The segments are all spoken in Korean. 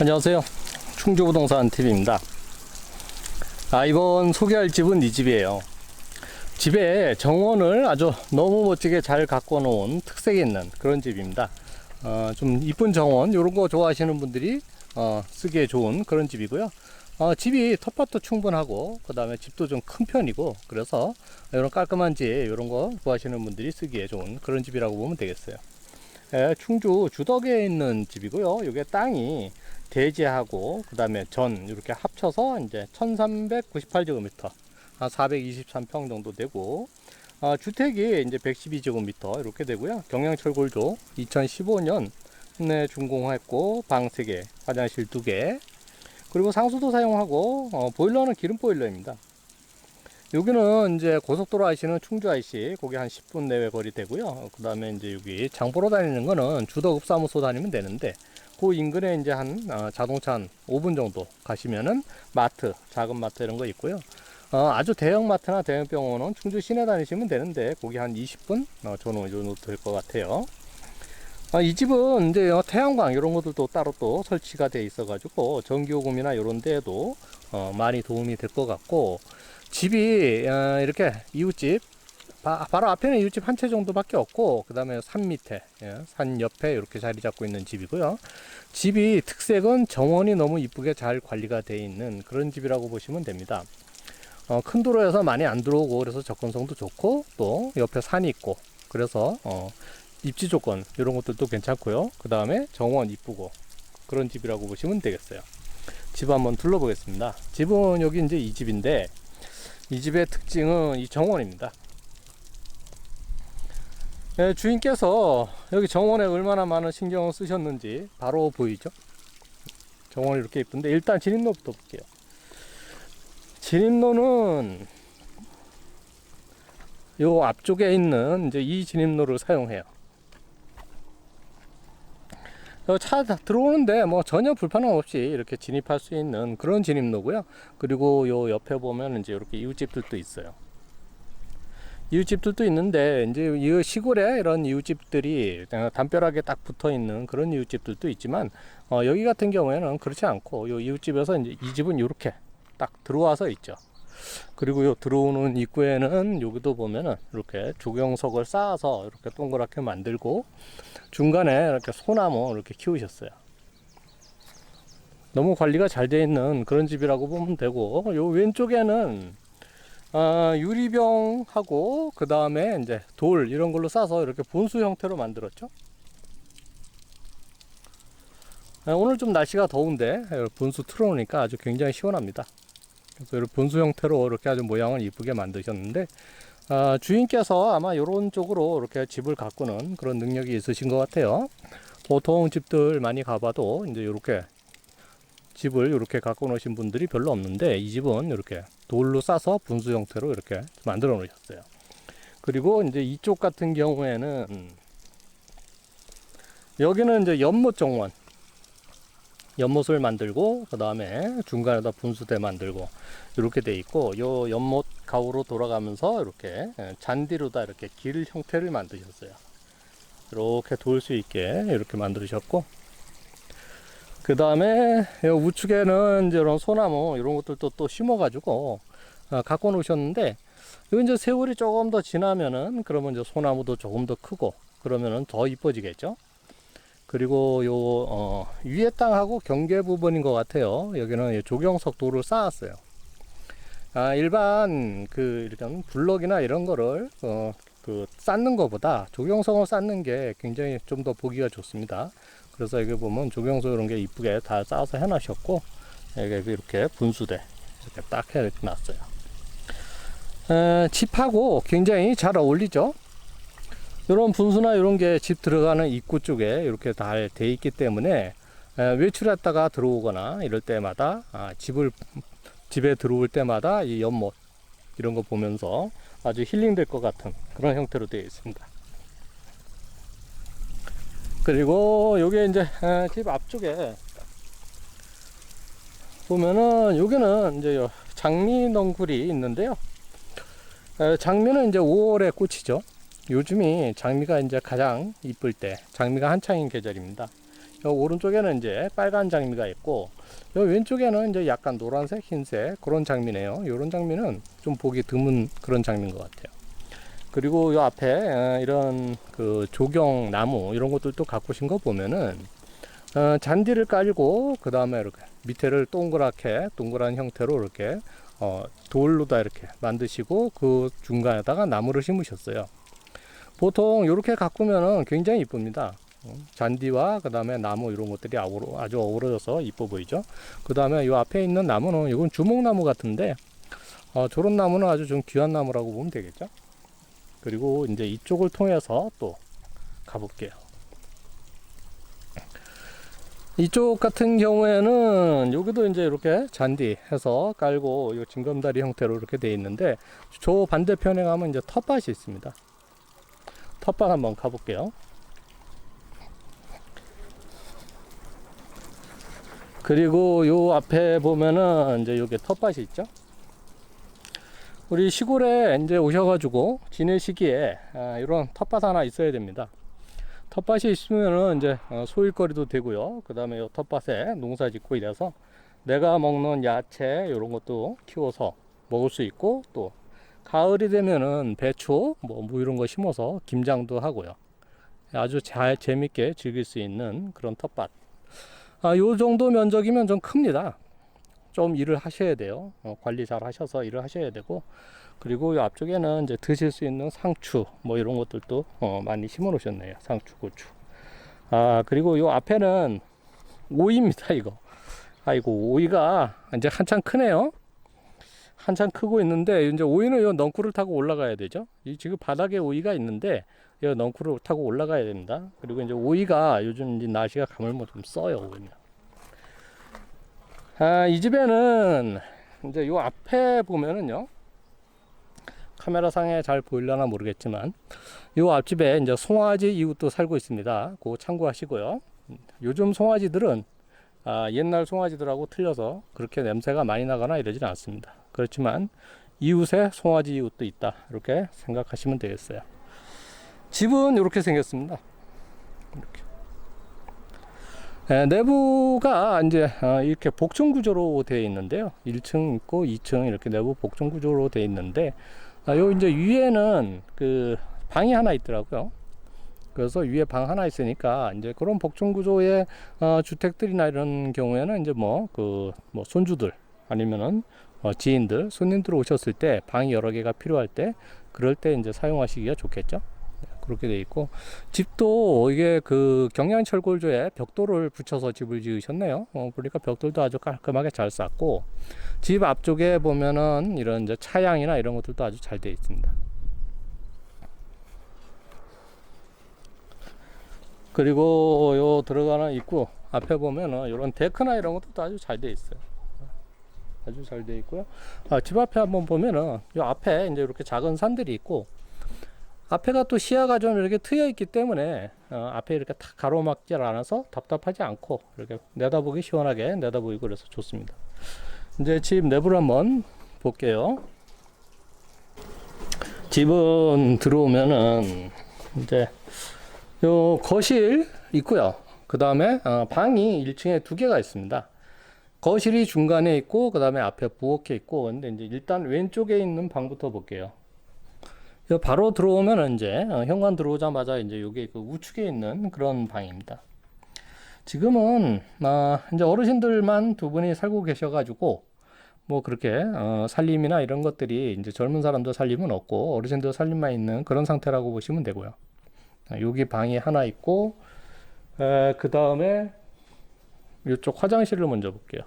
안녕하세요. 충주부동산 TV입니다. 아, 이번 소개할 집은 이 집이에요. 집에 정원을 아주 너무 멋지게 잘 갖고 놓은 특색이 있는 그런 집입니다. 어, 좀 이쁜 정원, 이런 거 좋아하시는 분들이 어, 쓰기에 좋은 그런 집이고요. 어, 집이 텃밭도 충분하고, 그 다음에 집도 좀 큰 편이고, 그래서 이런 깔끔한 집, 이런 거 좋아하시는 분들이 쓰기에 좋은 그런 집이라고 보면 되겠어요. 예, 충주 주덕에 있는 집이고요. 이게 땅이 대지하고 그다음에 전 이렇게 합쳐서 이제 1398제곱미터 한 423평 정도 되고 아, 주택이 이제 112제곱미터 이렇게 되고요. 경양철골조 2015년 에 준공했고 방 3개, 화장실 2개 그리고 상수도 사용하고 어, 보일러는 기름 보일러입니다. 여기는 이제 고속도로 아시는 충주 IC 거기 한 10분 내외 거리 되고요. 그 다음에 이제 여기 장 보러 다니는 거는 주덕읍 사무소 다니면 되는데 그 인근에 이제 한 어, 자동차 한 5분 정도 가시면은 마트, 작은 마트 이런 거 있고요. 어, 아주 대형 마트나 대형 병원은 충주 시내 다니시면 되는데 거기 한 20분 어, 이 정도 될 것 같아요. 아, 이 집은 이제 어, 태양광 이런 것들도 따로 또 설치가 돼 있어가지고 전기요금이나 이런 데에도 어, 많이 도움이 될 것 같고 집이 어, 이렇게 이웃집 바, 로 앞에는 이웃집 한 채 정도밖에 없고 그 다음에 산 밑에 예, 산 옆에 이렇게 자리 잡고 있는 집이고요. 집이 특색은 정원이 너무 이쁘게 잘 관리가 돼 있는 그런 집이라고 보시면 됩니다. 어, 큰 도로에서 많이 안 들어오고 그래서 접근성도 좋고 또 옆에 산이 있고 그래서 어, 입지 조건 이런 것들도 괜찮고요. 그 다음에 정원 이쁘고 그런 집이라고 보시면 되겠어요. 집 한번 둘러보겠습니다. 집은 여기 이제 이 집인데 이 집의 특징은 이 정원입니다. 예, 주인께서 여기 정원에 얼마나 많은 신경을 쓰셨는지 바로 보이죠? 정원이 이렇게 이쁜데 일단 진입로부터 볼게요. 진입로는 요 앞쪽에 있는 이제 이 진입로를 사용해요. 어, 차다 들어오는데 뭐 전혀 불편함 없이 이렇게 진입할 수 있는 그런 진입로고요. 그리고 요 옆에 보면 이제 이렇게 이웃집들도 있어요. 이웃집들도 있는데 이제 이 시골에 이런 이웃집들이 담벼락에 딱 붙어 있는 그런 이웃집들도 있지만 어, 여기 같은 경우에는 그렇지 않고 요 이웃집에서 이제 이 집은 이렇게 딱 들어와서 있죠. 그리고 요 들어오는 입구에는 여기도 보면은 이렇게 조경석을 쌓아서 이렇게 동그랗게 만들고 중간에 이렇게 소나무 이렇게 키우셨어요. 너무 관리가 잘 되어 있는 그런 집이라고 보면 되고 요 왼쪽에는 아, 유리병하고 그 다음에 이제 돌 이런 걸로 싸서 이렇게 본수 형태로 만들었죠. 아, 오늘 좀 날씨가 더운데 본수 틀어놓으니까 아주 굉장히 시원합니다. 그래서 이렇게 본수 형태로 이렇게 아주 모양을 이쁘게 만드셨는데 아, 주인께서 아마 이런 쪽으로 이렇게 집을 가꾸는 그런 능력이 있으신 것 같아요. 보통 집들 많이 가봐도 이제 이렇게 집을 이렇게 갖고 놓으신 분들이 별로 없는데 이 집은 이렇게 돌로 싸서 분수 형태로 이렇게 만들어 놓으셨어요. 그리고 이제 이쪽 같은 경우에는 여기는 이제 연못 정원 연못을 만들고 그 다음에 중간에다 분수대 만들고 이렇게 돼 있고 요 연못 가우로 돌아가면서 이렇게 잔디로다 이렇게 길 형태를 만드셨어요. 이렇게 돌 수 있게 이렇게 만드셨고 그 다음에 우측에는 이런 소나무 이런 것들도 또 심어가지고 어, 갖고 놓으셨는데 이거 이제 세월이 조금 더 지나면은 그러면 이제 소나무도 조금 더 크고 그러면은 더 이뻐지겠죠. 그리고 요 어, 위에 땅하고 경계 부분인 것 같아요. 여기는 조경석 돌을 쌓았어요. 아, 일반 그 일단 블럭이나 이런 거를 어, 그 쌓는 것보다 조경석을 쌓는 게 굉장히 좀 더 보기가 좋습니다. 그래서 여기 보면 조경석 이런 게 이쁘게 다 쌓아서 해놨셨고 여기 이렇게 분수대 이렇게 딱 해놨어요. 에, 집하고 굉장히 잘 어울리죠. 이런 분수나 이런 게 집 들어가는 입구 쪽에 이렇게 잘 돼 있기 때문에 외출했다가 들어오거나 이럴 때마다 아, 집을 집에 들어올 때마다 이 연못 이런 거 보면서 아주 힐링될 것 같은 그런 형태로 되어 있습니다. 그리고 요게 이제 집 앞쪽에 보면은 여기는 이제 장미 넝굴이 있는데요. 장미는 이제 5월에 꽃이죠. 요즘이 장미가 이제 가장 이쁠 때, 장미가 한창인 계절입니다. 요 오른쪽에는 이제 빨간 장미가 있고 요 왼쪽에는 이제 약간 노란색, 흰색 그런 장미네요. 요런 장미는 좀 보기 드문 그런 장미인 것 같아요. 그리고 요 앞에 어, 이런 그 조경 나무 이런 것들도 가꾸신 거 보면은 어, 잔디를 깔고 그 다음에 이렇게 밑에를 동그랗게 동그란 형태로 이렇게 어, 돌로 다 이렇게 만드시고 그 중간에다가 나무를 심으셨어요. 보통 이렇게 가꾸면은 굉장히 이쁩니다. 어, 잔디와 그 다음에 나무 이런 것들이 아주 어우러져서 이뻐 보이죠. 그 다음에 이 앞에 있는 나무는 이건 주목나무 같은데 어, 저런 나무는 아주 좀 귀한 나무라고 보면 되겠죠. 그리고 이제 이쪽을 통해서 또 가볼게요. 이쪽 같은 경우에는 여기도 이제 이렇게 잔디 해서 깔고 이 징검다리 형태로 이렇게 돼 있는데 저 반대편에 가면 이제 텃밭이 있습니다. 텃밭 한번 가볼게요. 그리고 요 앞에 보면은 이제 여기 텃밭이 있죠. 우리 시골에 이제 오셔가지고 지내시기에 아, 이런 텃밭 하나 있어야 됩니다. 텃밭이 있으면은 이제 어, 소일거리도 되고요. 그 다음에 이 텃밭에 농사 짓고 이래서 내가 먹는 야채 이런 것도 키워서 먹을 수 있고 또 가을이 되면은 배추 뭐, 무 이런 거 심어서 김장도 하고요. 아주 잘 재밌게 즐길 수 있는 그런 텃밭. 아, 요 정도 면적이면 좀 큽니다. 좀 일을 하셔야 돼요. 어, 관리 잘 하셔서 일을 하셔야 되고 그리고 이 앞쪽에는 이제 드실 수 있는 상추 뭐 이런 것들도 어, 많이 심어 놓으셨네요. 상추, 고추. 아 그리고 이 앞에는 오이입니다. 이거. 아이고 오이가 이제 한참 크네요. 한참 크고 있는데 이제 오이는 이 넝쿨을 타고 올라가야 되죠. 이 지금 바닥에 오이가 있는데 이 넝쿨을 타고 올라가야 됩니다. 그리고 이제 오이가 요즘 이제 날씨가 가물면 좀 써요 오이는. 아, 이 집에는 이제 요 앞에 보면은요. 카메라 상에 잘 보일려나 모르겠지만 요 앞집에 이제 송아지 이웃도 살고 있습니다. 그거 참고하시고요. 요즘 송아지들은 아, 옛날 송아지들하고 틀려서 그렇게 냄새가 많이 나거나 이러진 않습니다. 그렇지만 이웃에 송아지 이웃도 있다. 이렇게 생각하시면 되겠어요. 집은 이렇게 생겼습니다. 이렇게. 예, 내부가 이제 어, 이렇게 복층 구조로 되어 있는데요. 1층 있고 2층 이렇게 내부 복층 구조로 되어 있는데 아, 요 이제 위에는 그 방이 하나 있더라고요. 그래서 위에 방 하나 있으니까 이제 그런 복층 구조의 어, 주택들이나 이런 경우에는 이제 뭐 그 뭐 손주들 아니면은 어, 지인들 손님들 오셨을 때 방이 여러 개가 필요할 때 그럴 때 이제 사용하시기가 좋겠죠. 네, 그렇게 돼 있고 집도 이게 그 경량철골조에 벽돌을 붙여서 집을 지으셨네요. 어, 그러니까 벽돌도 아주 깔끔하게 잘 쌌고 집 앞쪽에 보면은 이런 이제 차양이나 이런 것들도 아주 잘 돼 있습니다. 그리고 요 들어가는 입구 앞에 보면은 이런 데크나 이런 것도 아주 잘 돼 있어요. 아주 잘 돼 있고요. 아, 집 앞에 한번 보면은 요 앞에 이제 이렇게 작은 산들이 있고 앞에가 또 시야가 좀 이렇게 트여 있기 때문에 어, 앞에 이렇게 탁 가로막질 않아서 답답하지 않고 이렇게 내다보기 시원하게 내다보이고 그래서 좋습니다. 이제 집 내부를 한번 볼게요. 집은 들어오면은 이제 요 거실 있고요. 그 다음에 어, 방이 1층에 두 개가 있습니다. 거실이 중간에 있고 그 다음에 앞에 부엌에 있고 근데 이제 일단 왼쪽에 있는 방부터 볼게요. 요 바로 들어오면 이제 어, 현관 들어오자마자 이제 요게 그 우측에 있는 그런 방입니다. 지금은 아, 이제 어르신들만 두 분이 살고 계셔가지고 뭐 그렇게 어, 살림이나 이런 것들이 이제 젊은 사람도 살림은 없고 어르신도 살림만 있는 그런 상태라고 보시면 되고요. 아, 여기 방이 하나 있고 그 다음에 이쪽 화장실을 먼저 볼게요.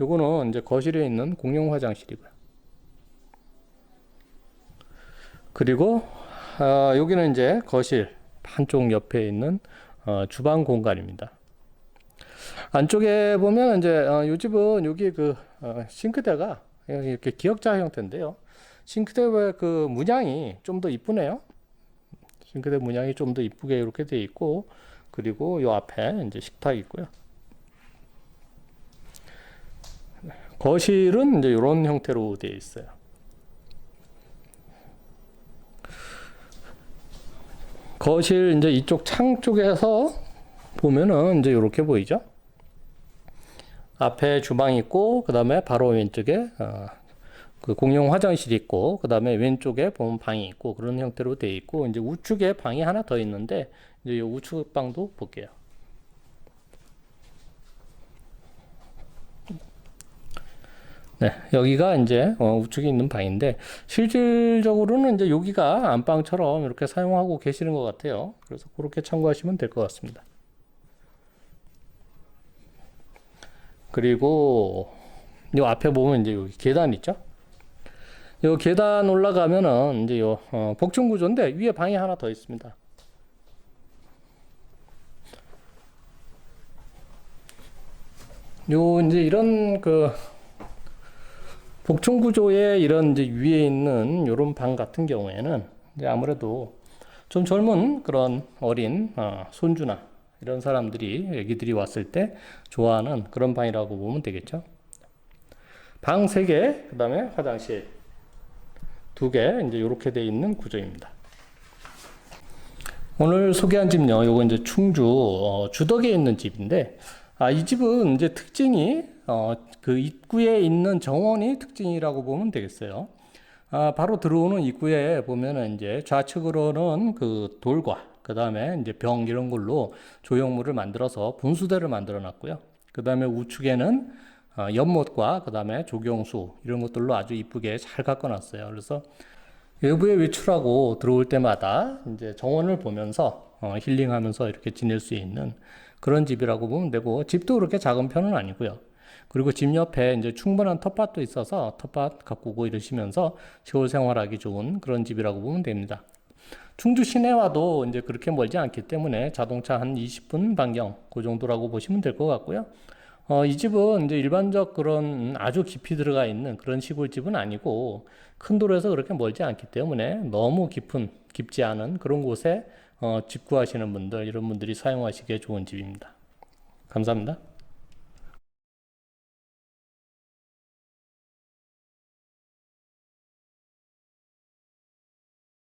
요거는 이제 거실에 있는 공용 화장실이고요. 그리고 어, 여기는 이제 거실 한쪽 옆에 있는 어, 주방 공간입니다. 안쪽에 보면 이제 어, 이 집은 여기 그 어, 싱크대가 이렇게 기역자 형태인데요. 싱크대의 그 문양이 좀 더 이쁘네요. 싱크대 문양이 좀 더 이쁘게 이렇게 돼 있고 그리고 요 앞에 이제 식탁 있고요. 거실은 이제 이런 형태로 되어 있어요. 거실 이제 이쪽 창 쪽에서 보면은 이제 이렇게 보이죠? 앞에 주방 있고 그 다음에 바로 왼쪽에 어, 그 공용 화장실이 있고 그 다음에 왼쪽에 보면 방이 있고 그런 형태로 되어 있고 이제 우측에 방이 하나 더 있는데 이제 이 우측 방도 볼게요. 네, 여기가 이제 어, 우측에 있는 방인데 실질적으로는 이제 여기가 안방처럼 이렇게 사용하고 계시는 것 같아요. 그래서 그렇게 참고하시면 될 것 같습니다. 그리고 요 앞에 보면 이제 여기 계단 있죠? 요 계단 올라가면은 이제 요 어, 복층 구조인데 위에 방이 하나 더 있습니다. 요 이제 이런 그 복층 구조의 이런 이제 위에 있는 요런 방 같은 경우에는 이제 아무래도 좀 젊은 그런 어린 어, 손주나 이런 사람들이 애기들이 왔을 때 좋아하는 그런 방이라고 보면 되겠죠. 방 3개, 그 다음에 화장실 2개, 이제 이렇게 돼 있는 구조입니다. 오늘 소개한 집요, 요거 이제 충주 어, 주덕에 있는 집인데, 아, 이 집은 이제 특징이 어, 그 입구에 있는 정원이 특징이라고 보면 되겠어요. 아, 바로 들어오는 입구에 보면은 이제 좌측으로는 그 돌과 그 다음에 이제 병 이런 걸로 조형물을 만들어서 분수대를 만들어 놨고요. 그 다음에 우측에는 어, 연못과 그 다음에 조경수 이런 것들로 아주 이쁘게 잘 가꿔놨어요. 그래서 외부에 외출하고 들어올 때마다 이제 정원을 보면서 어, 힐링하면서 이렇게 지낼 수 있는 그런 집이라고 보면 되고 집도 그렇게 작은 편은 아니고요. 그리고 집 옆에 이제 충분한 텃밭도 있어서 텃밭 가꾸고 이러시면서 시골 생활하기 좋은 그런 집이라고 보면 됩니다. 충주 시내와도 이제 그렇게 멀지 않기 때문에 자동차 한 20분 반경 그 정도라고 보시면 될 것 같고요. 어, 이 집은 이제 일반적 그런 아주 깊이 들어가 있는 그런 시골집은 아니고 큰 도로에서 그렇게 멀지 않기 때문에 너무 깊은 깊지 않은 그런 곳에 어, 집 구하시는 분들 이런 분들이 사용하시기에 좋은 집입니다. 감사합니다.